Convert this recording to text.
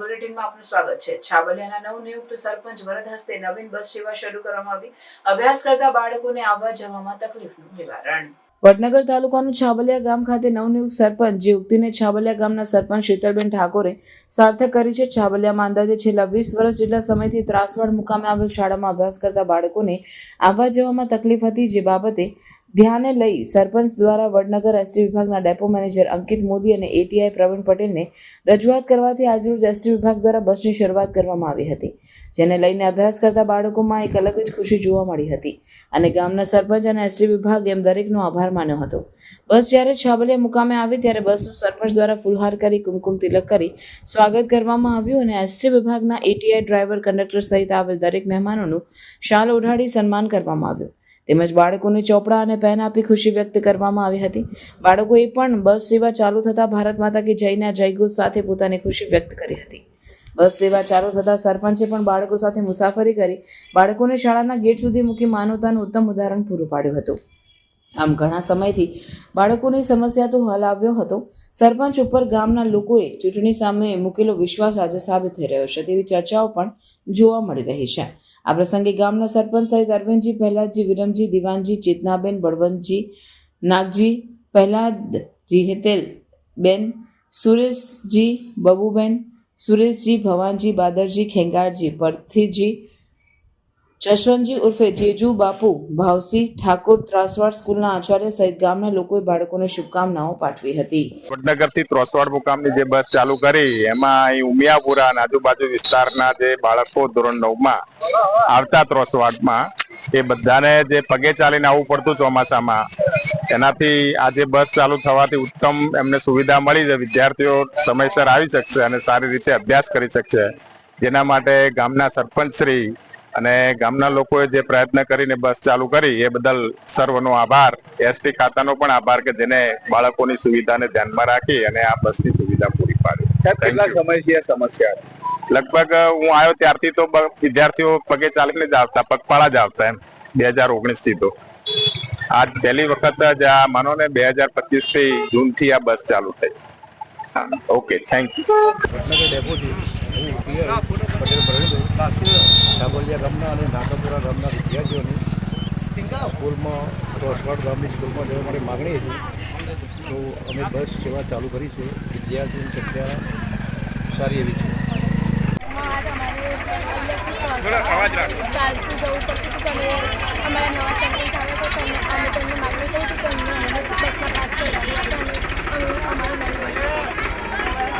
બુલેટિનમાં આપનું સ્વાગત છે. છાબલિયાના નવનિયુક્ત સરપંચ વરદ હસ્તે નવીન બસ સેવા શરૂ કરવામાં આવી. અભ્યાસ કરતા બાળકોને આવવા જવામાં તકલીફનું નિવારણ. વડનગર તાલુકાનું છાબલિયા ગામ ખાતે નવનિયુક્ત સરપંચ જે ઉક્તિને છાબલિયા ગામના સરપંચ શીતલબેન ઠાકોરે સાર્થક કરી છે. છાબલિયામાં અંદાજે છેલ્લા વીસ વર્ષ જેટલા સમયથી ત્રાસવાડ મુકામે આવેલ શાળામાં અભ્યાસ કરતા બાળકોને આવવા જવામાં તકલીફ હતી. જે બાબતે ધ્યાને લઈ સરપંચ દ્વારા વડનગર એસટી વિભાગના ડેપો મેનેજર અંકિત મોદી અને એટીઆઈ પ્રવીણ પટેલને રજૂઆત કરવાથી આજરોજ એસટી વિભાગ દ્વારા બસની શરૂઆત કરવામાં આવી હતી, જેને લઈને અભ્યાસ કરતા બાળકોમાં એક અલગ જ ખુશી જોવા મળી હતી અને ગામના સરપંચ અને એસટી વિભાગ એમ દરેકનો આભાર માન્યો હતો. બસ જ્યારે છાબલિયા મુકામે આવી ત્યારે બસનું સરપંચ દ્વારા ફુલહાર કરી કુમકુમ તિલક કરી સ્વાગત કરવામાં આવ્યું અને એસટી વિભાગના એટીઆઈ ડ્રાઈવર કંડક્ટર સહિત આવેલ દરેક મહેમાનોનું શાલ ઓઢાડી સન્માન કરવામાં આવ્યું. તેમજ બાળકોને ચોપડા અને પેન આપી ખુશી વ્યક્ત કરવામાં આવી હતી. બાળકોએ પણ બસ સેવા ચાલુ થતાં ભારત માતા કે જયના જયઘોષ સાથે પોતાની ખુશી વ્યક્ત કરી હતી. બસ સેવા ચાલુ થતાં સરપંચે પણ બાળકો સાથે મુસાફરી કરી બાળકોને શાળાના ગેટ સુધી મૂકી માનવતાનું ઉત્તમ ઉદાહરણ પૂરું પાડ્યું હતું. આમ ઘણા સમયથી બાળકોની સમસ્યા તો હલ આવ્યો હતો. સરપંચ ઉપર ગામના લોકોએ ચૂંટણી સામે મૂકેલો વિશ્વાસ આજે સાબિત થઈ રહ્યો છે તેવી ચર્ચાઓ પણ જોવા મળી રહી છે. આ પ્રસંગે ગામના સરપંચ સહિત અરવિંદજી પહેલાદજી, વિરમજી, દિવાનજી, ચેતનાબેન, બળવંતજી, નાગજી, પહેલાદજી હેતેલ બેન સુરેશજી, બબુબેન, સુરેશજી ભવાનજી, બાદરજી, ખેંગારજી પરથીજી જશવંતજી ઉર્ફે જેજુ બાપુ, ભાવસી, ઠાકોર ત્રાસવાડ સ્કૂલના આચાર્ય સહિત ગામના લોકોએ બાળકોને શુભકામનાઓ પાઠવી હતી. વડનગરથી ત્રાસવાડ મુકામની જે બસ ચાલુ કરી, એમાં અહીં ઉમિયાપુરા આજુબાજુ વિસ્તારના જે બાળકો ધોરણ નવમાં આવતા ત્રાસવાડમાં, એ બધાને જે પગે ચાલીને આવવું પડતું ચોમાસામાં, એનાથી આ જે બસ ચાલુ થવાથી ઉત્તમ એમને સુવિધા મળી છે, વિદ્યાર્થીઓ સમયસર આવી શકશે અને સારી રીતે અભ્યાસ કરી શકશે. જેના માટે ગામના સરપંચ શ્રી અને ગામના લોકોએ જે પ્રયત્ન કરીને બસ ચાલુ કરી એ બદલ સર્વનો આભાર. એસટી ખાતાનો પણ આભાર કે જેને બાળકોની સુવિધાને ધ્યાનમાં રાખી અને આ બસની સુવિધા પૂરી પાડી. સાહેબ કેટલા સમયથી આ સમસ્યા? લગભગ હું આવ્યો ત્યારથી તો વિદ્યાર્થીઓ પગે ચાલીને જ આવતા પગપાળા જ આવતા એમ બે હજાર ઓગણીસથી તો. આજ પહેલી વખત જ આ માનો ને બે હજાર પચીસથી જૂનથી આ બસ ચાલુ થઈ. ઓકે થેન્ક યુ વડનગર ડેપોથી હું પીઆઈ પટેલ પ્રવીણભાઈ ડાબોલિયા ગામના અને નાકાપુરા ગામના વિદ્યાર્થીઓની સ્કૂલમાં રોસવાડ ગામની સ્કૂલમાં જવા મારી માગણી હતી. તો અમે બસ સેવા ચાલુ કરી છે. વિદ્યાર્થીઓની સંખ્યા સારી એવી છે. હા તમારે ચાલતું જવું પડતું અમારા નવા